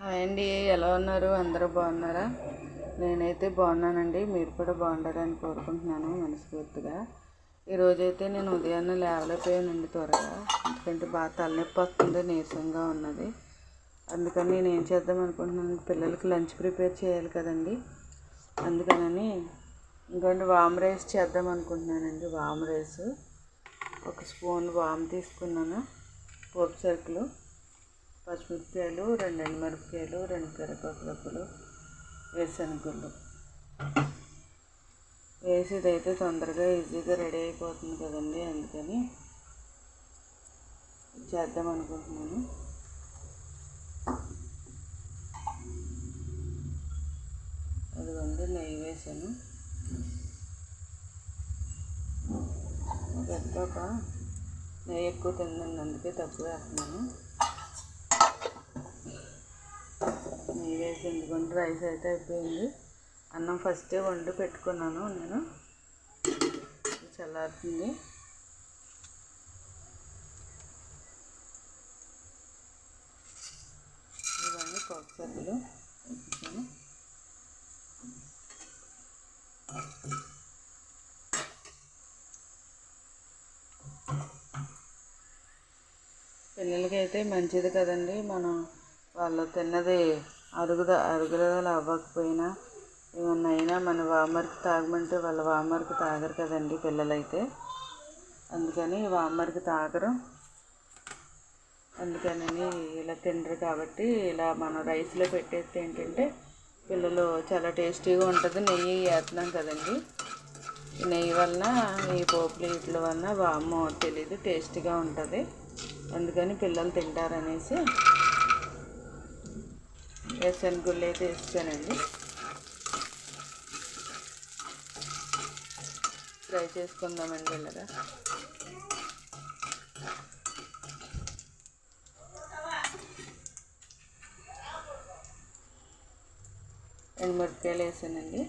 Hi అండి ఎలా ఉన్నారు? అందరూ బాగున్నారా? నేనైతే బాగున్నానండి మీరు కూడా బాగుండాలని కోరుకుంటున్నాను మనస్ఫూర్తిగా. ఈరోజైతే నేను ఉదయాన్నే లేవలేకపోయానండి త్వరగా. ఎందుకంటే బాగా తలనొప్పి వస్తుంది నీరసంగా ఉన్నది. అందుకని నేను ఏం చేద్దాం అనుకుంటున్నాను పిల్లలకి లంచ్ ప్రిపేర్ చేయాలి కదండి. అందుకని ఇంకోటి వామ్ రైస్ చేద్దాం అనుకుంటున్నానండి వామ్ రైస్. ఒక స్పూన్ వామ్ తీసుకున్నాను పోపు సరుకులు. పచ్చిమిరపకాయలు రెండు ఎండుమిరపకాయలు రెండు కరివేపాకులు వేరుశనగుళ్ళు వేసి ఇదైతే తొందరగా ఈజీగా రెడీ అయిపోతుంది కదండి అందుకని చేద్దాం అనుకుంటున్నాను. అదిగోండి నెయ్యి వేసాను. పెద్దపాప నెయ్యి ఎక్కువ తిందండి అందుకే తక్కువ వేస్తున్నాను. నెయ్యి వేసి ఎందుకంటే రైస్ అయితే అయిపోయింది. అన్నం ఫస్టే వండి పెట్టుకున్నాను నేను. చల్లారుతుంది. ఇవన్నీ పప్పుసరుకులు. వేసాను పిల్లలకైతే మంచిది కదండి. మనం వాళ్ళు తిన్నది అరుగుద అరుగుదల అవ్వకపోయినా ఏమన్నా అయినా మన వామర్కి తాగమంటే వాళ్ళ వామర్కి తాగరు కదండి పిల్లలైతే. అందుకని వామర్కి తాగరు. అందుకని ఇలా తినరు కాబట్టి ఇలా మనం రైస్లో పెట్టేస్తే ఏంటంటే పిల్లలు చాలా టేస్టీగా ఉంటుంది. నెయ్యి వేస్తున్నాం కదండి. నెయ్యి వలన ఈ పోపులు వీటి వలన వాము తెలీదు టేస్టీగా ఉంటుంది. అందుకని పిల్లలు తింటారనేసి వేసాను గుళ్ళు అయితే వేసానండి ఫ్రై చేసుకుందామండి ఇలాగా. ఎండుమిరపకాయలు వేసానండి.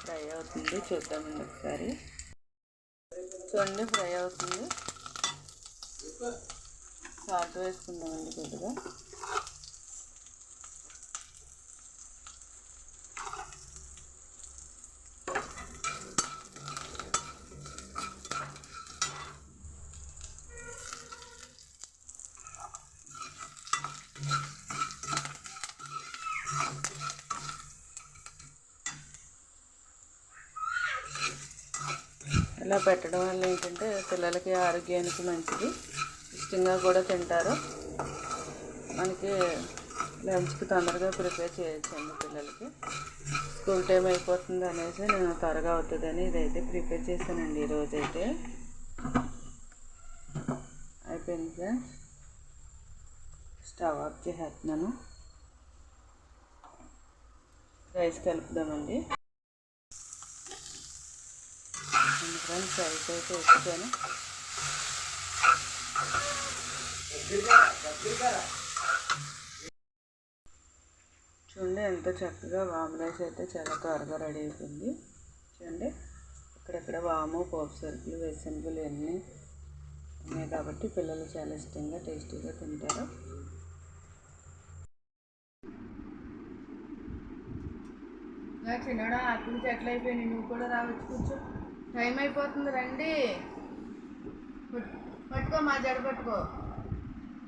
ఫ్రై అవుతుంది చూద్దామండి ఒకసారి. చూడండి ఫ్రై అవుతుంది. సాల్ట్ వేసుకుందామండి కొద్దిగా. ఇలా పెట్టడం వల్ల ఏంటంటే పిల్లలకి ఆరోగ్యానికి మంచిది. ఇష్టంగా కూడా తింటారు. మనకి లంచ్కి తొందరగా ప్రిపేర్ చేయొచ్చండి పిల్లలకి. స్కూల్ టైం అయిపోతుంది అనేసి నేను త్వరగా అవుతుందని ఇదైతే ప్రిపేర్ చేశానండి ఈరోజు అయితే అయిపోయింది ఫ్రెండ్స్. స్టవ్ ఆఫ్ చేసేస్తున్నాను. రైస్ కలుపుదామండి. ఫ్రెండ్స్ రైస్ అయితే వచ్చాను చూడండి ఎంత చక్కగా వాము రైస్ అయితే చాలా త్వరగా రెడీ అయిపోయింది. చూడండి ఇక్కడక్కడ వాము పోపు సరుకులు వేసనగులు ఇవన్నీ ఉన్నాయి కాబట్టి పిల్లలు చాలా ఇష్టంగా టేస్టీగా తింటారు. చిన్నడా ఆకులు చెట్లు అయిపోయినాయి. నువ్వు కూడా రావచ్చు కూర్చో. టైం అయిపోతుంది రండి. పట్టుకో మా జడ పట్టుకో.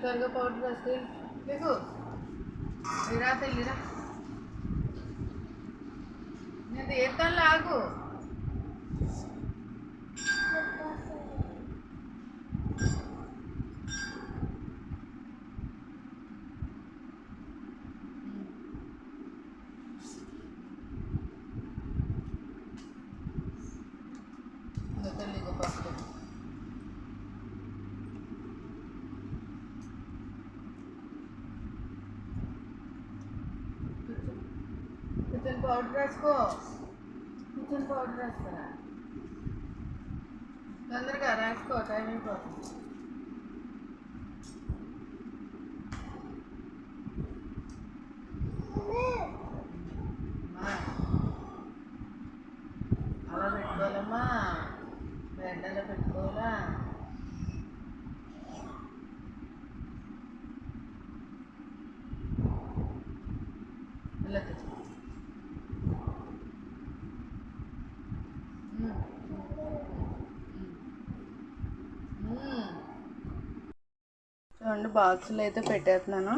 త్వరగా పౌడర్ వేస్తే మీకు ఇరా తెల్లిరా నేను తీర్థంలో పౌడర్ రాసుకో కూర్చొని పౌడర్ రాసుకోరా తొందరగా రాసుకో టైం అయిపోతుంది. చూడండి బాక్సులు అయితే పెట్టేస్తున్నాను.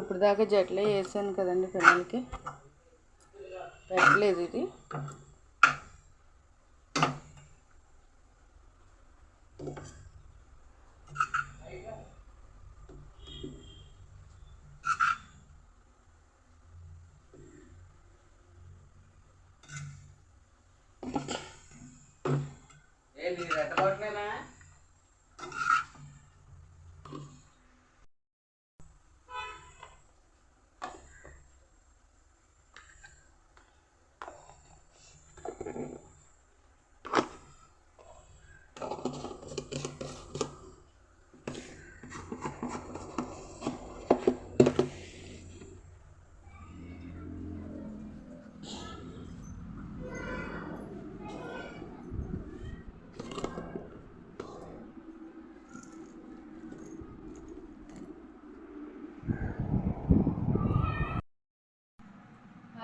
ఇప్పుడు దాకా జట్లే వేసాను కదండి పిల్లలకి. పెట్టలేదు ఇది. ఏంటి రెట్టగొట్టలేనా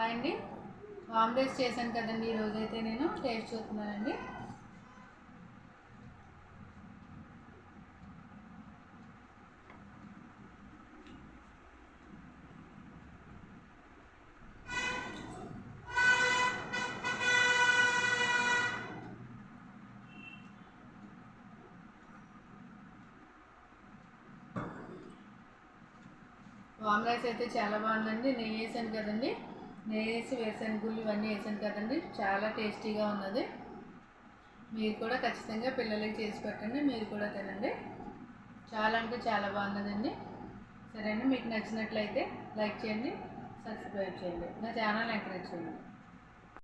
అండి ఆమ్లెట్స్ చేశాను కదండి ఈ రోజైతే నేను. టేస్ట్ చూస్తున్నానండి. ఆమ్లెట్స్ అయితే చాలా బాగుందండి. నెయ్యి వేసాను కదండి. వేసి వేసాను గుళ్ళు ఇవన్నీ వేసాను కదండి. చాలా టేస్టీగా ఉన్నది. మీరు కూడా ఖచ్చితంగా పిల్లలకి చేసి పెట్టండి మీరు కూడా తినండి. చాలా అంటే చాలా బాగున్నదండి. సరే అండి మీకు నచ్చినట్లయితే లైక్ చేయండి సబ్స్క్రైబ్ చేయండి. నా ఛానల్ ఎంకరేజ్ చేయండి.